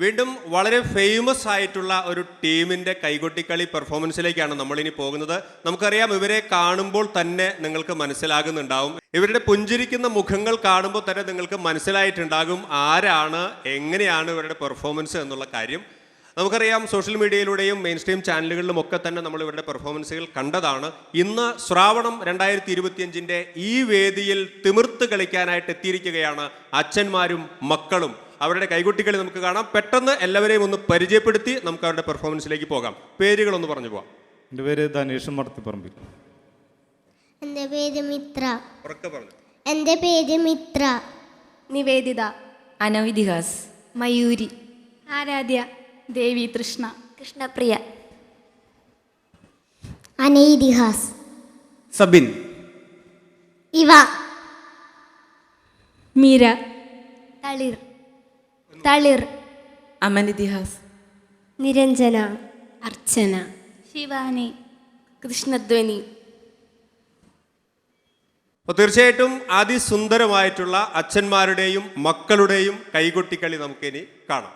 വീണ്ടും വളരെ ഫേമസ് ആയിട്ടുള്ള ഒരു ടീമിന്റെ കൈകൊട്ടിക്കളി പെർഫോമൻസിലേക്കാണ് നമ്മളിനി പോകുന്നത്. നമുക്കറിയാം ഇവരെ കാണുമ്പോൾ തന്നെ നിങ്ങൾക്ക് മനസ്സിലാകുന്നുണ്ടാവും. ഇവരുടെ പുഞ്ചിരിക്കുന്ന മുഖങ്ങൾ കാണുമ്പോൾ തന്നെ നിങ്ങൾക്ക് മനസ്സിലായിട്ടുണ്ടാകും ആരാണ് എങ്ങനെയാണ് ഇവരുടെ പെർഫോമൻസ് എന്നുള്ള കാര്യം. നമുക്കറിയാം സോഷ്യൽ മീഡിയയിലൂടെയും മെയിൻ സ്ട്രീം ചാനലുകളിലും ഒക്കെ തന്നെ നമ്മൾ ഇവരുടെ പെർഫോമൻസുകൾ കണ്ടതാണ്. ഇന്ന് ശ്രാവണം രണ്ടായിരത്തി ഇരുപത്തിയഞ്ചിന്റെ ഈ വേദിയിൽ തിമിർത്ത് കളിക്കാനായിട്ട് എത്തിയിരിക്കുകയാണ് അച്ഛന്മാരും മക്കളും. അവരുടെ കൈകുട്ടികളെ നമുക്ക് കാണാം. പെട്ടെന്ന് എല്ലാവരെയും ഒന്ന് പരിചയപ്പെടുത്തി നമുക്ക് അവരുടെ പെർഫോമൻസിലേക്ക് പോകാം. പേരുകളൊന്ന് പറഞ്ഞു പോവാം. എന്റെ പേര് ധനീഷ് മടത്തിപ്പറമ്പിൽ. എന്റെ പേര് മിത്ര. ഉറക്കെ പറഞ്ഞു. എന്റെ പേര് മിത്ര. നിവേദിത. അനവിതിഹാസ്. മയൂരി. ആരാധ്യ. ദേവി തൃഷ്ണ. കൃഷ്ണപ്രിയ. അനൈതിഹാസ്. സബിൻ. ഇവ. മീര. തളിർ. തളിർ. അമനിതിഹാസ് നിരഞ്ജന. അർച്ചന. ശിവാനി. കൃഷ്ണധ്വനി. അപ്പോൾ തീർച്ചയായിട്ടും അതിസുന്ദരമായിട്ടുള്ള അച്ഛന്മാരുടെയും മക്കളുടെയും കൈകൊട്ടിക്കളി നമുക്കിനി കാണാം.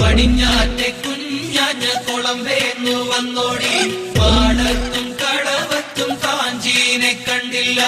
പടിഞ്ഞാറ്റെ കുഞ്ഞാഞ്ഞ കുളം വേന്നു വന്നോടി. പാടത്തും കടവത്തും കാഞ്ചീനെ കണ്ടില്ല.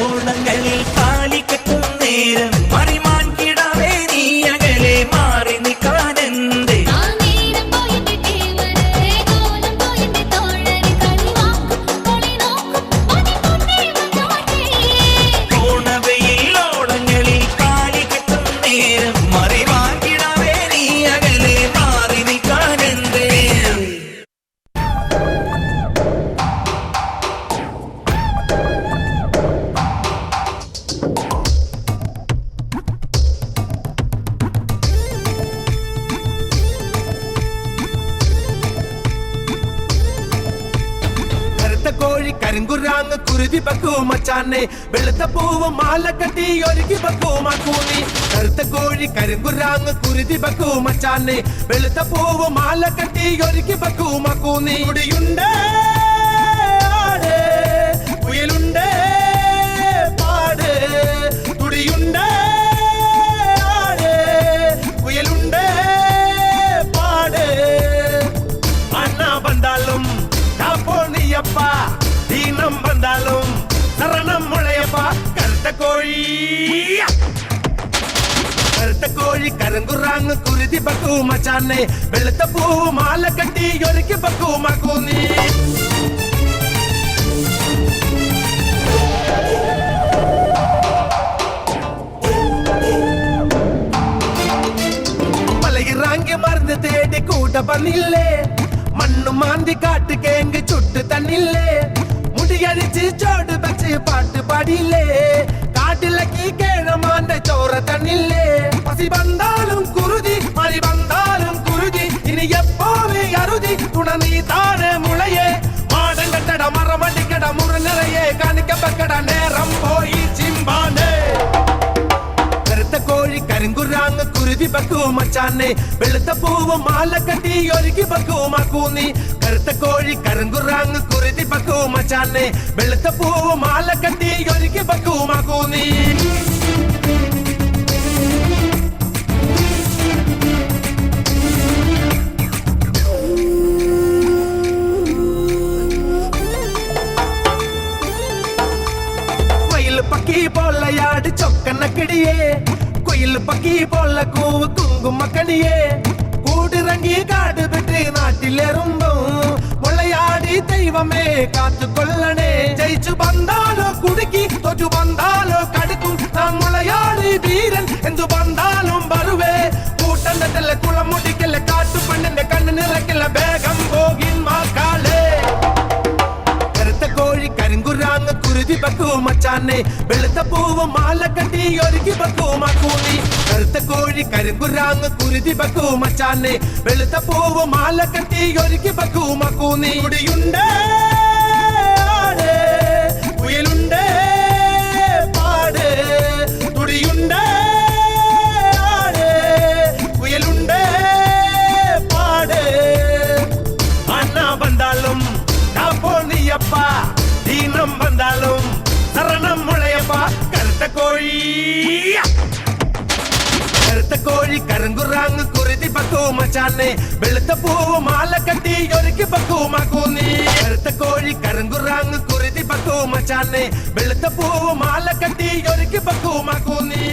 ஓடங்களில் മച്ചാനെ. വെളുത്ത പൂവ് മാല കെട്ടി ഒരുക്കി പക്കൂ മക്കൂനി കറുത്ത കോഴി കരിങ്കുറാങ്ങ് കുരുതി പക്കൂ മച്ചാനെ. വെളുത്ത പൂവ് മാല കെട്ടി ഒരുക്കി പക്കൂ മക്കൂനി ಕೋರಿ ಕರಂಗುರಾಂಗ್ ಕುರಿದಿ ಬಕು ಮಚಾನೆ ಬೆಳೆತ ಪೂವು ಮಾಲ ಕಟ್ಟಿ ಯೊರಿಗೆ ಬಕು ಮಕೂನಿ மலையிறாங்க மருந்து தேடி கூட பண்ணில்லே மண்ணு மாந்தி காட்டு கேங்கு சுட்டு தண்ணில்லே முடியடிச்சு சோடு பச்சு பாட்டு பாடியிலே காட்டுல கீக்கே കേഴമാന്റെ ചോര തന്നില്ലേ? പസി വന്നാലും കുരുതി മഴ വന്നാലും കുരുതി ഇനി എപ്പോവേ അറുതി തുണ നീ താഴെ മുളയെ. മാടം കെട്ടട മറമടിക്കട മുറ നിറയെ കാണിക്കപ്പെക്കട നേരം പോയി ചിമ്പാണ്ടേ കോഴി കരിങ്കുരാങ്ങ് കുരുതി പക്കൂ മച്ചാനെ. വെളുത്ത പൂവ് മാല കെട്ടി ഒരുക്കി പക്കൂ മക്കൂന്നി. കറുത്ത കോഴി കരുങ്കുറാങ്ങ് കുരുതി പക്കൂ മച്ചാനെ. വെളുത്ത പൂവ് മാല കെട്ടി ഒരുക്കി പക്കൂ മക്കൂന്നി. குறுக்கடியே குயில் பக்கி போல கூவு குங்கும் மக்கடியே கூடு ரங்கி காடு பெற்று நாட்டில் எறும்பும். முளையாடி தெய்வமே காத்து கொள்ளனே. ஜெயிச்சு வந்தாலோ குடுக்கி தொற்று வந்தாலோ கடுக்கும். நான் முளையாடி வீரன் என்று வந்தாலும் வருவே. கூட்டந்தத்தில் குளமுடி കുരുതി പക്കൂ മച്ചാനെ വെളുത്ത പൂവ് മാല കെട്ടി ഒരുക്കി പക്കൂ മക്കൂനി കറുത്ത കോഴി കരുകുരാങ് കുരുതി പക്കൂ മച്ചാനെ വെളുത്ത പൂവ് മാല കെട്ടി ഒരുക്കി പക്കൂ മക്കൂനി കുടിയുണ്ട് കറുത്ത കോഴി കരങ്കുറാങ് കുരുതി പക്കൂമച്ചാനെ വെളുത്ത പൂവ് മാല കട്ടി ഒരുക്കി പക്കൂമാക്കൂന്നി കറുത്ത കോഴി കരങ്കുറാങ് കുരുതി പക്കൂമച്ചാനെ വെളുത്ത പൂവ് മാല കട്ടി ഒരുക്കി പക്കൂമാക്കൂന്നി